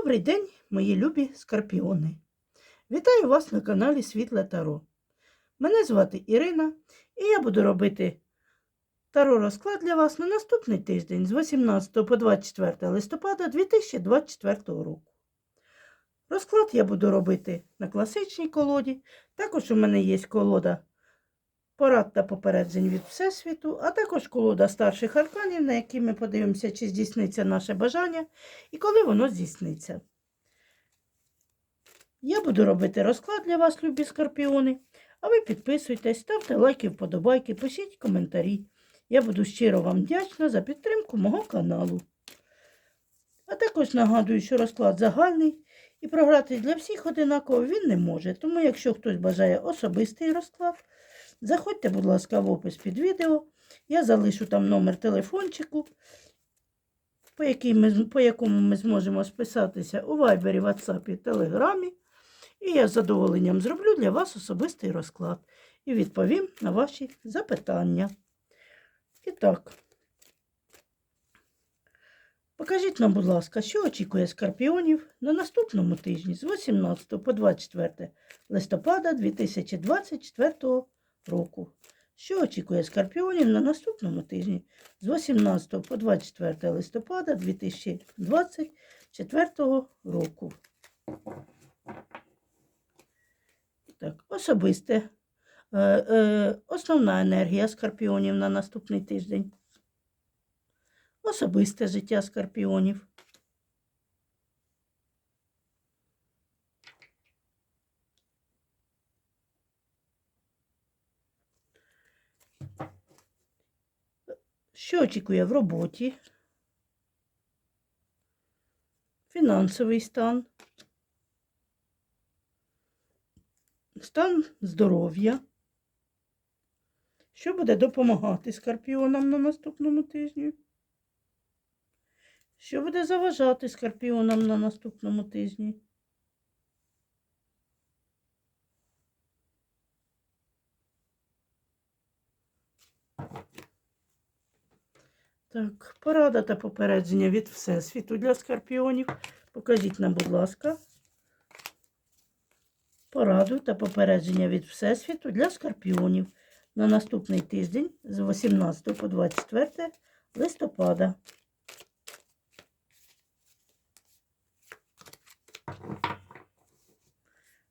Добрий день, мої любі скорпіони. Вітаю вас на каналі Світле Таро. Мене звати Ірина, і я буду робити таро розклад для вас на наступний тиждень з 18 по 24 листопада 2024 року. Розклад я буду робити на класичній колоді. Також у мене є колода порад та попереджень від Всесвіту, а також колода старших арканів, на які ми подивимося, чи здійсниться наше бажання і коли воно здійсниться. Я буду робити розклад для вас, любі скорпіони. А ви підписуйтесь, ставте лайки, вподобайки, пишіть коментарі. Я буду щиро вам вдячна за підтримку мого каналу. А також нагадую, що розклад загальний і програти для всіх одинаково він не може. Тому, якщо хтось бажає особистий розклад, заходьте, будь ласка, в опис під відео. Я залишу там номер телефончику, по, який ми, по якому ми зможемо списатися у Вайбері, WhatsApp, Телеграмі. І я з задоволенням зроблю для вас особистий розклад і відповім на ваші запитання. І так, покажіть нам, будь ласка, що очікує скорпіонів на наступному тижні з 18 по 24 листопада 2024 року. Що очікує скорпіонів на наступному тижні з 18 по 24 листопада 2024 року. Так, особисте. Е, е, основна енергія скорпіонів на наступний тиждень. Особисте життя скорпіонів. Очікує в роботі? Фінансовий стан. Стан здоров'я. Що буде допомагати скорпіонам на наступному тижні? Що буде заважати скорпіонам на наступному тижні? Так, порада та попередження від Всесвіту для скорпіонів. Покажіть нам, будь ласка, пораду та попередження від Всесвіту для скорпіонів на наступний тиждень з 18 по 24 листопада.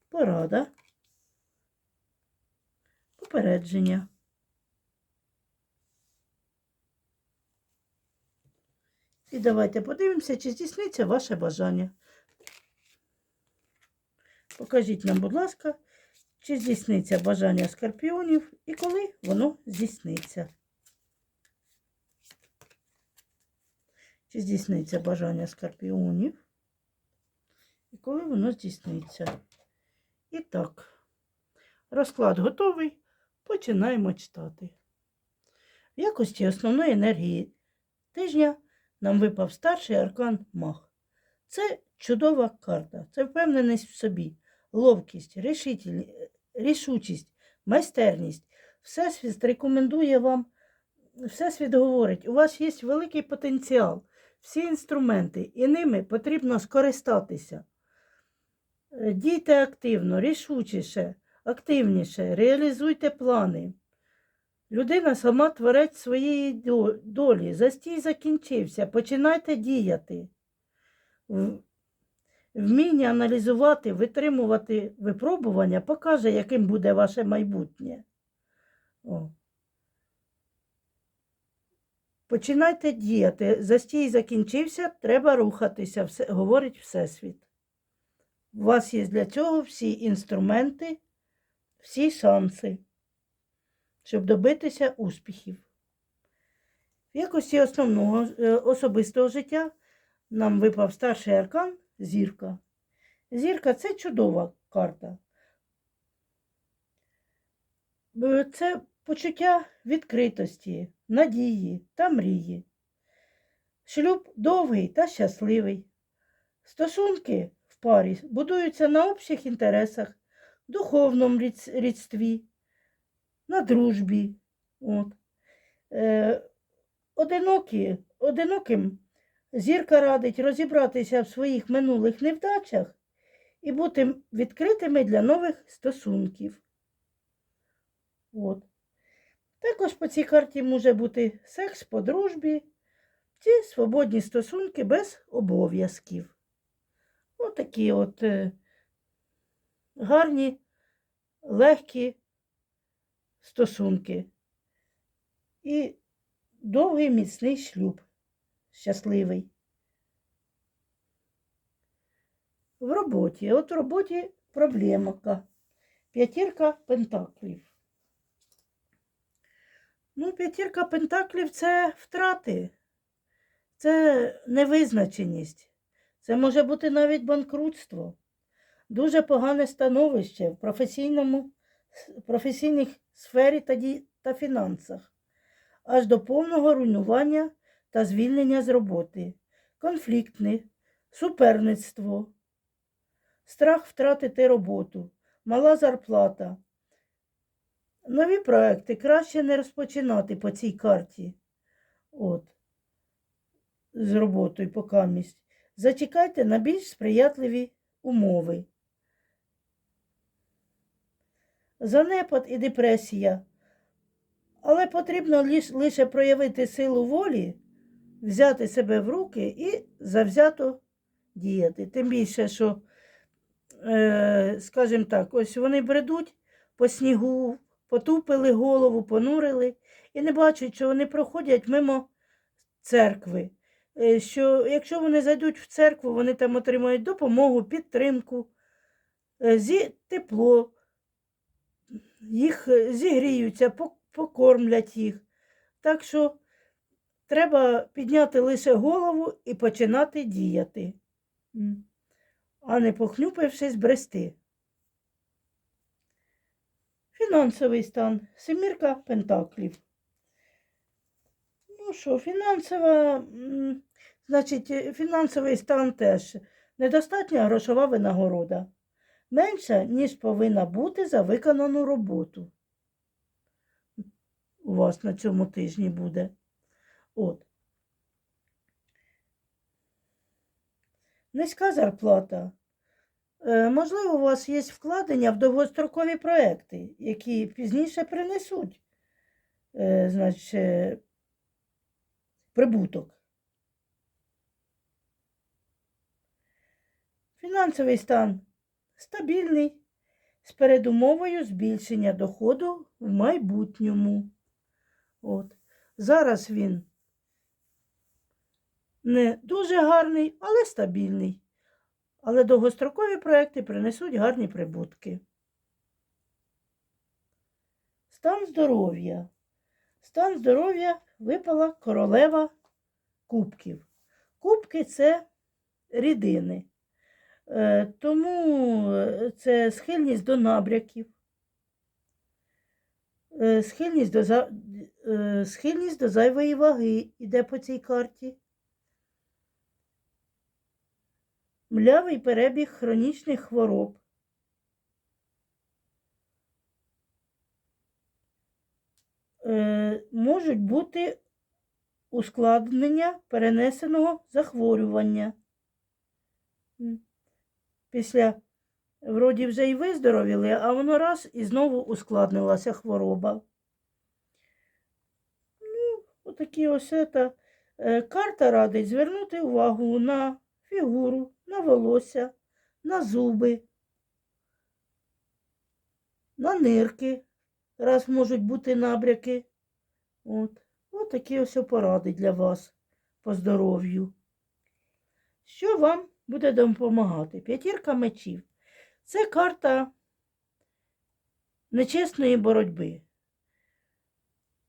Порада. Попередження. І давайте подивимося, чи здійсниться ваше бажання. Покажіть нам, будь ласка, чи здійсниться бажання скорпіонів і коли воно здійсниться. Чи здійсниться бажання скорпіонів і коли воно здійсниться. І так, розклад готовий. Починаємо читати. В якості основної енергії тижня нам випав старший аркан Мах. Це чудова карта, це впевненість в собі, ловкість, рішучість, майстерність. Всесвіт рекомендує вам, Всесвіт говорить, у вас є великий потенціал, всі інструменти, і ними потрібно скористатися. Е, Дійте активно, рішучіше, активніше, реалізуйте плани. Людина сама творець своєї долі. Застій закінчився. Починайте діяти. Вміння аналізувати, витримувати випробування покаже, яким буде ваше майбутнє. О. Починайте діяти. Застій закінчився, треба рухатися, все, говорить Всесвіт. У вас є для цього всі інструменти, всі шанси щоб добитися успіхів. В якості основного е, особистого життя нам випав старший аркан зірка. Зірка це чудова карта. Це почуття відкритості, надії та мрії. Шлюб довгий та щасливий. Стосунки в парі будуються на общих інтересах, духовному рідстві, на дружбі. От. Е, одинокі, одиноким Зірка радить розібратися в своїх минулих невдачах і бути відкритими для нових стосунків. От. Також по цій карті може бути секс по дружбі чи свободні стосунки без обов'язків. Отакі от е, гарні, легкі стосунки. І довгий міцний шлюб. Щасливий. В роботі. От в роботі проблемка. П'ятірка пентаклів. Ну, п'ятірка пентаклів це втрати, це невизначеність. Це може бути навіть банкрутство. Дуже погане становище в професійному, професійній сфері та, фінансах, аж до повного руйнування та звільнення з роботи, конфліктне, суперництво, страх втратити роботу, мала зарплата. Нові проекти краще не розпочинати по цій карті. От, з роботою покамість. Зачекайте на більш сприятливі умови. Занепад і депресія. Але потрібно лише проявити силу волі, взяти себе в руки і завзято діяти. Тим більше, що, е, скажімо так, ось вони бредуть по снігу, потупили голову, понурили і не бачать, що вони проходять мимо церкви. Е, Що якщо вони зайдуть в церкву, вони там отримають допомогу, підтримку, е, зі тепло, їх е, зігріються, покормлять їх. Так що треба підняти лише голову і починати діяти, а не похнюпившись брести. Фінансовий стан. Семірка пентаклів. Ну що, фінансова, значить, фінансовий стан теж недостатня грошова винагорода. Менша, ніж повинна бути за виконану роботу. У вас на цьому тижні буде. От. Низька зарплата. Е, можливо, у вас є вкладення в довгострокові проекти, які пізніше принесуть е, значить, е, прибуток. Фінансовий стан стабільний, з передумовою збільшення доходу в майбутньому. От. Зараз він не дуже гарний, але стабільний. Але довгострокові проекти принесуть гарні прибутки. Стан здоров'я. Стан здоров'я випала королева кубків. Кубки це рідини. Е, Тому е, це схильність до набряків, е, схильність до, схильність до зайвої ваги йде по цій карті. Млявий перебіг хронічних хвороб. Можуть бути ускладнення перенесеного захворювання. Після вроді вже й виздоровіли, а воно раз і знову ускладнилася хвороба. Ну, отакі ось це. Е, Карта радить звернути увагу на фігуру, на волосся, на зуби, на нирки, раз можуть бути набряки. От. От такі ось поради для вас по здоров'ю. Що вам буде допомагати? П'ятірка мечів. Це карта нечесної боротьби.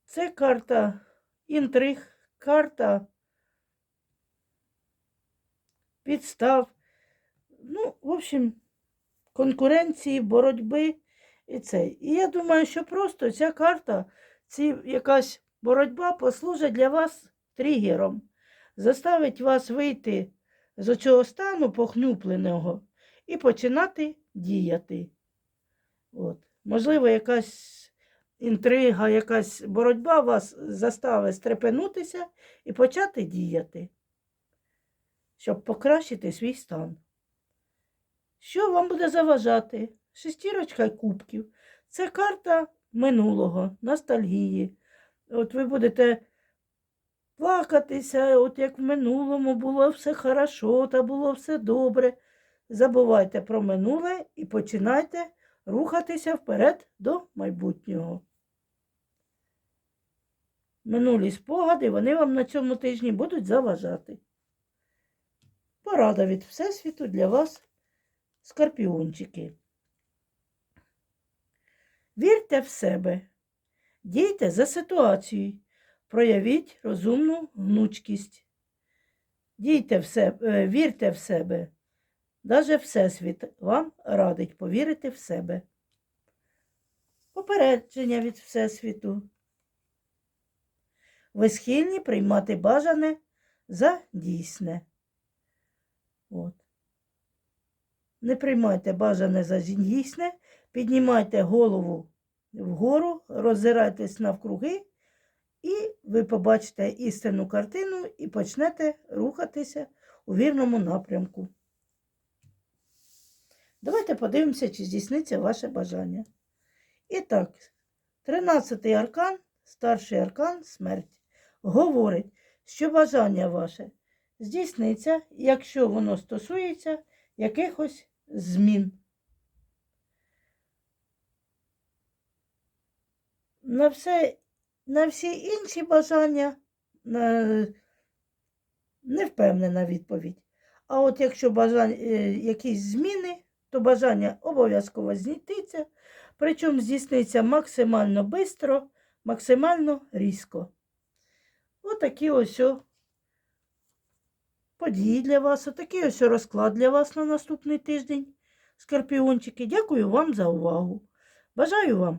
Це карта інтриг, карта підстав. Ну, в общем, конкуренції, боротьби і це. І я думаю, що просто ця карта, ці якась боротьба послужить для вас тригером, заставить вас вийти з цього стану похнюпленого і починати діяти. От. Можливо, якась інтрига, якась боротьба вас заставить стрепенутися і почати діяти. щоб покращити свій стан. Що вам буде заважати? Шестірочка кубків. Це карта минулого, ностальгії. От ви будете плакатися, от як в минулому було все хорошо та було все добре. Забувайте про минуле і починайте рухатися вперед до майбутнього. Минулі спогади вони вам на цьому тижні будуть заважати. Порада від Всесвіту для вас, скорпіончики. Вірте в себе, дійте за ситуацією, проявіть розумну гнучкість. Дійте в себе, вірте в себе. Даже Всесвіт вам радить повірити в себе. Попередження від Всесвіту. Ви схильні приймати бажане за дійсне. От. Не приймайте бажане за дійсне, піднімайте голову вгору, роззирайтесь навкруги, і ви побачите істинну картину і почнете рухатися у вірному напрямку. Давайте подивимося, чи здійсниться ваше бажання. І так, 13-й аркан, старший аркан, смерть, говорить, що бажання ваше здійсниться, якщо воно стосується якихось змін. На, все, на всі інші бажання не впевнена відповідь. А от якщо бажання, е, якісь зміни, то бажання обов'язково здійсниться, причому здійсниться максимально швидко, максимально різко. Отакі ось події для вас, отакий ось розклад для вас на наступний тиждень, скорпіончики. Дякую вам за увагу. Бажаю вам.